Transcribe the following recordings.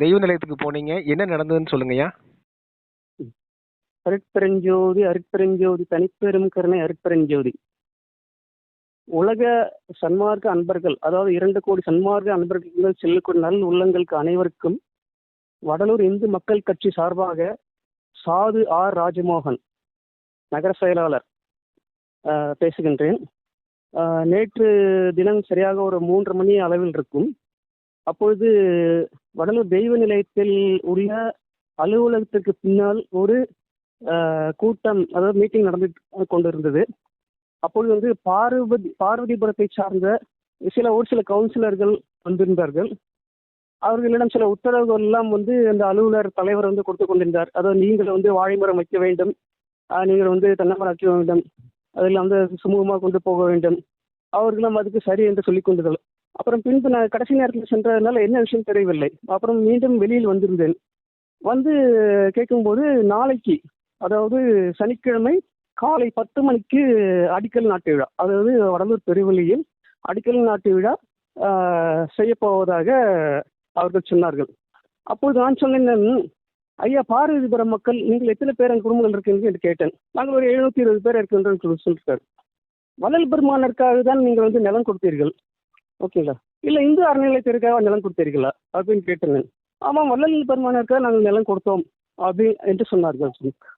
தெய்வ நிலையத்துக்கு போனீங்க. என்ன நடந்ததுன்னு சொல்லுங்கய்யா. அருட்பெருஞ்சோதி அருட்பெருஞ்சோதி தனிப்பெரும் கருணை அருட்பெருஞ்சோதி. உலக சன்மார்க்க அன்பர்கள் அதாவது இரண்டு கோடி சன்மார்க்க அன்பர்கள் செல்லக்கூடிய நல் உள்ளங்களுக்கு அனைவருக்கும் வடலூர் இந்து மக்கள் கட்சி சார்பாக சாது ஆர் ராஜமோகன் நகர செயலாளர் பேசுகின்றேன். நேற்று தினம் சரியாக ஒரு மூன்று மணி அளவில் இருக்கும் அப்பொழுது வடலூர் தெய்வ நிலையத்தில் உள்ள அலுவலகத்திற்கு பின்னால் ஒரு கூட்டம் அதாவது மீட்டிங் நடந்து கொண்டிருந்தது. அப்பொழுது வந்து பார்வதி பார்வதிபுரத்தை சார்ந்த சில ஒரு சில கவுன்சிலர்கள் வந்திருந்தார்கள். அவர்களிடம் சில உத்தரவுகள் எல்லாம் வந்து அந்த அலுவலர் தலைவர் வந்து கொடுத்து கொண்டிருந்தார். அதாவது நீங்கள் வந்து வாழைமரம் வைக்க வேண்டும். நீங்கள் வந்து தென்னமரம் வைக்க வேண்டும். அதில் வந்து சுமூகமாக கொண்டு போக வேண்டும். அவர்களும் அதுக்கு சரி என்று சொல்லிக் கொண்டது. அப்புறம் பின்பு நான் கடைசி நேரத்தில் சென்றதுனால என்ன விஷயம் தெரியவில்லை. அப்புறம் மீண்டும் வெளியில் வந்திருந்தேன். வந்து கேட்கும்போது நாளைக்கு அதாவது சனிக்கிழமை காலை பத்து மணிக்கு அடிக்கல் நாட்டு விழா அதாவது வடலூர் பெருவெளியில் அடிக்கல் நாட்டு விழா செய்யப்போவதாக அவர்கள் சொன்னார்கள். அப்போது நான் சொன்னேன் ஐயா பார்வதிபுரம் மக்கள் நீங்கள் எத்தனை பேர் எங்கள் குடும்பங்கள் இருக்கீங்க என்று கேட்டேன். நாங்கள் ஒரு எழுநூத்தி இருபது பேர் இருக்கின்றோம் சொல்லி சொல்லிட்டார். வள்ளல் பெருமானருக்காக தான் நீங்கள் வந்து நிலம் கொடுத்தீர்கள். ஓகேங்களா இல்லை இந்து அறநிலையத்திற்காக நிலம் கொடுத்தீர்களா அப்படின்னு கேட்டிருந்தேன். ஆமாம் வள்ளல் பெருமானருக்காக நாங்கள் நிலம் கொடுத்தோம். அப்படி என்று சொன்னார்கள்.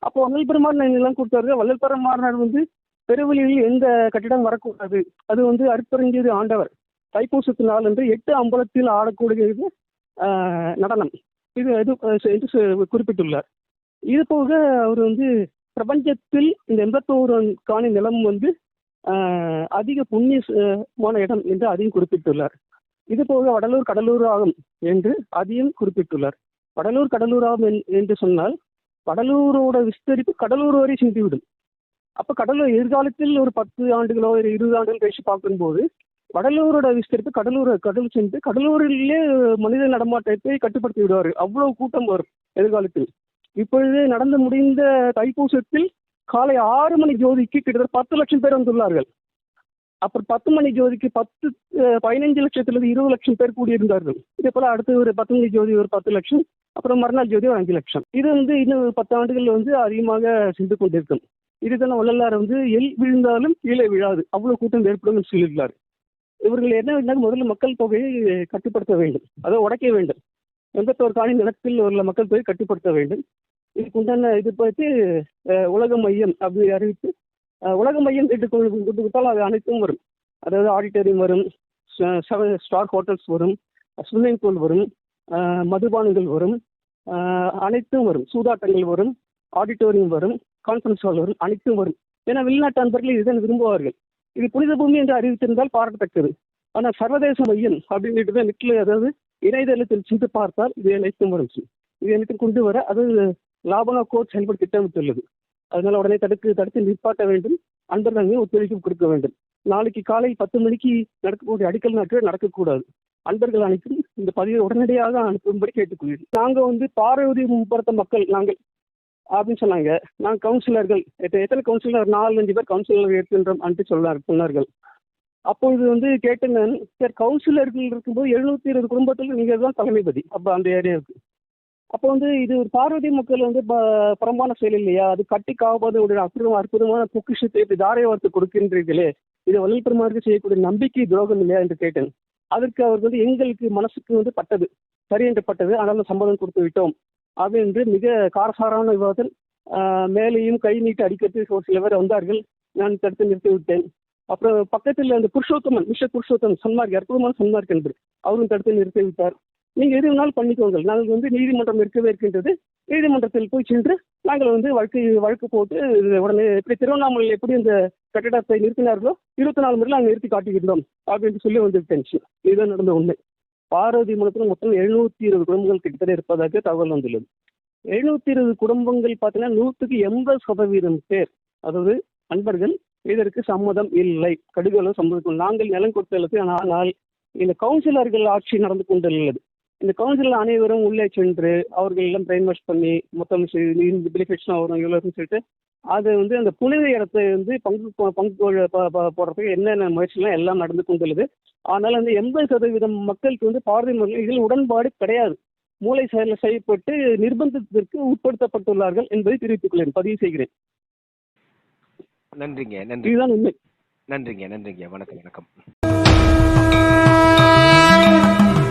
அப்போ வள்ளல் பெருமான் நிலம் கொடுத்தார்கள் வள்ளல் பெருமானார் வந்து பெருவெளியில் எந்த கட்டிடம் வரக்கூடாது. அது வந்து அற்பறிஞ்சது ஆண்டவர். தைப்பூசத்து நாள் என்று எட்டு அம்பலத்தில் ஆடக்கூடியது நடனம். இது இது என்று குறிப்பிட்டுள்ளார். இது போக அவர் வந்து பிரபஞ்சத்தில் இந்த எண்பத்தோரு காணி நிலம் வந்து அதிக புண்ணியமான இடம் என்று அதையும் குறிப்பிட்டுள்ளார். இது போக வடலூர் கடலூர் ஆகும் என்று அதையும் குறிப்பிட்டுள்ளார். வடலூர் கடலூர் ஆகும் என்- என்று சொன்னால் வடலூரோட விஸ்தரிப்பு கடலூர் வரை சிந்திவிடும். அப்போ கடலூர் எதிர்காலத்தில் ஒரு பத்து ஆண்டுகளோ ஒரு இருபது ஆண்டுகள் கழிச்சு பார்க்கும்போது வடலூரோட விஸ்தரிப்பு கடலூர் கடல் சென்று கடலூரிலே மனித நடமாட்டத்தை கட்டுப்படுத்தி விடுவார். அவ்வளவு கூட்டம் வரும் எதிர்காலத்தில். இப்பொழுது நடந்து முடிந்த தைப்பூசத்தில் காலை ஆறு மணி ஜோதிக்கு கிட்டத்தட்ட பத்து லட்சம் பேர் வந்துள்ளார்கள். அப்புறம் பத்து மணி ஜோதிக்கு பத்து பதினஞ்சு லட்சத்திலிருந்து இருபது லட்சம் பேர் கூடியிருந்தார்கள். இதே போல அடுத்து ஒரு பத்து மணி ஜோதி ஒரு பத்து லட்சம் அப்புறம் மறுநாள் ஜோதி ஒரு அஞ்சு லட்சம். இது வந்து இன்னும் பத்து ஆண்டுகள் வந்து அதிகமாக சென்று கொண்டிருக்கும். இதுதான் வள்ளலார் வந்து எல் விழுந்தாலும் கீழே விழாது. அவ்வளவு கூட்டம் ஏற்படும் என்று சொல்லியிருக்கிறார். இவர்கள் என்ன வேண்டாம் முதல்ல மக்கள் தொகையை கட்டுப்படுத்த வேண்டும். அதை உடைக்க வேண்டும். எண்பத்தோரு காணி நிலத்தில் உள்ள மக்கள் தொகை கட்டுப்படுத்த வேண்டும். இதுக்கு உண்டான இது பார்த்து உலக மையம் அப்படி அறிவித்து உலக மையம் என்று கொண்டு கொண்டு அது அனைத்தும் வரும். அதாவது ஆடிட்டோரியம் வரும் ஸ்டார் ஹோட்டல்ஸ் வரும் ஸ்விம்மிங் பூல் வரும் மதுபானங்கள் வரும் அனைத்தும் வரும். சூதாட்டங்கள் வரும் ஆடிட்டோரியம் வரும் கான்ஃபரன்ஸ் ஹால் வரும் அனைத்தும் வரும். ஏன்னா வெளிநாட்டு அன்பர்கள் இதுதான் விரும்புவார்கள். இது புனித பூமி என்று அறிவித்திருந்தால் பாராட்டத்தக்கது. ஆனால் சர்வதேச மையம் அப்படின்ட்டு தான் நெட்டில் அதாவது இணையதளத்தில் சென்று பார்த்தால் இது அனைத்தும் வரும். இது அனைத்தும் கொண்டு வர அது லாபனா கோட் செயல்பட திட்டமிட்டுள்ளது அதனால உடனே தடுத்து தடுத்து நிற்பாட்ட வேண்டும். அன்பர்கள் ஒத்துழைப்பு கொடுக்க வேண்டும். நாளைக்கு காலை பத்து மணிக்கு நடக்கக்கூடிய அடிக்கல் நாட்கள் நடக்கக்கூடாது. அன்பர்கள் அனைத்தும் இந்த பதிவை உடனடியாக அனுப்பும்படி கேட்டுக்கொள்கிறேன். நாங்கள் வந்து பார்வதி முன்படுத்த மக்கள் நாங்கள் அப்படின்னு சொன்னாங்க. நாங்கள் கவுன்சிலர்கள் எத்தனை எத்தனை கவுன்சிலர்? நாலு அஞ்சு பேர் கவுன்சிலர் இருக்கின்றோம் அன்ட்டு சொன்னார் சொன்னார்கள். அப்பொழுது வந்து கேட்டேன் சார் கவுன்சிலர்கள் இருக்கும்போது எழுநூத்தி இருபது குடும்பத்தில் நீங்கள் தான் தலைமைபதி. அப்போ அந்த ஏரியாவுக்கு. அப்போ வந்து இது ஒரு பார்வதி மக்கள் வந்து ப- செயல் இல்லையா? அது கட்டி காப்பாது ஒரு அற்புதம் அற்புதமான பொக்கிஷத்தை இப்படி தாரை கொடுக்கின்றீர்களே. இது வள்ளல் பெருமாருக்கு செய்யக்கூடிய நம்பிக்கை துரோகம் இல்லையா என்று கேட்டேன். அதற்கு அவர் வந்து எங்களுக்கு மனசுக்கு வந்து பட்டது சரி என்று பட்டது. ஆனால் சம்மதம் கொடுத்து விட்டோம். அது என்று மிக காரசாரமான விவாதத்தில் மேலையும் மேலேயும் கை நீட்டி அடிக்கிறதுக்கு ஒரு சில பேர் வந்தார்கள். நான் தடுத்து நிறுத்தி விட்டேன். அப்புறம் பக்கத்தில் அந்த புருஷோத்தமன் விஷ புருஷோத்தமன் சன்மார்க் அற்புதமான சன்மார்க் என்று அவரும் தடுத்து நிறுத்தி விட்டார். நீங்க எது வேணாலும் பண்ணிக்கோங்க நாங்கள் வந்து நீதிமன்றம் இருக்கவே இருக்கின்றது. நீதிமன்றத்தில் போய் சென்று நாங்கள் வந்து வழக்கு வழக்கு போட்டு உடனே எப்படி திருவண்ணாமலையில் எப்படி இந்த கட்டிடத்தை நிறுத்தினார்களோ இருபத்தி நாலு முறையில் நாங்கள் நிறுத்தி காட்டிக்கிட்டோம் அப்படின்னு சொல்லி வந்துவிட்டேன் இதுதான் நடந்த உண்மை. பார்வதி மூலத்தில் மொத்தம் எழுநூத்தி இருபது குடும்பங்கள் கிட்டத்தட்ட இருப்பதாக தகவல் வந்துள்ளது. எழுநூத்தி இருபது குடும்பங்கள் பார்த்தீங்கன்னா நூற்றுக்கு எண்பது சதவீதம் பேர். அதாவது நண்பர்கள் இதற்கு சம்மதம் இல்லை. கடுகளவு சம்மதம் நாங்கள் நிலம் கொடுத்தது ஆனால் இந்த கவுன்சிலர்கள் ஆட்சி நடந்து கொண்டுள்ளது. இந்த கவுன்சிலர் அனைவரும் உள்ளே சென்று அவர்கள் எல்லாம் பிரெயின் வாஷ் பண்ணி மொத்தம் பெனிஃபிட்ஸ் வரும் இவ்வளோ சொல்லிட்டு அது வந்து அந்த புனித இடத்தை வந்து பங்கு பங்கு போடுறதுக்கு என்னென்ன முயற்சிலாம் எல்லாம் நடந்து கொண்டுள்ளது. ஆனால் அந்த எண்பது சதவீதம் மக்களுக்கு வந்து பார்வை மக்கள் இதில் உடன்பாடு கிடையாது. மூளை செயல செய்யப்பட்டு நிர்பந்தத்திற்கு உட்படுத்தப்பட்டுள்ளார்கள் என்பதை தெரிவித்துக் கொள்கிறேன் பதிவு செய்கிறேன். நன்றிங்க நன்றி. இதுதான் உண்மை. நன்றிங்க நன்றிங்க. வணக்கம் வணக்கம்.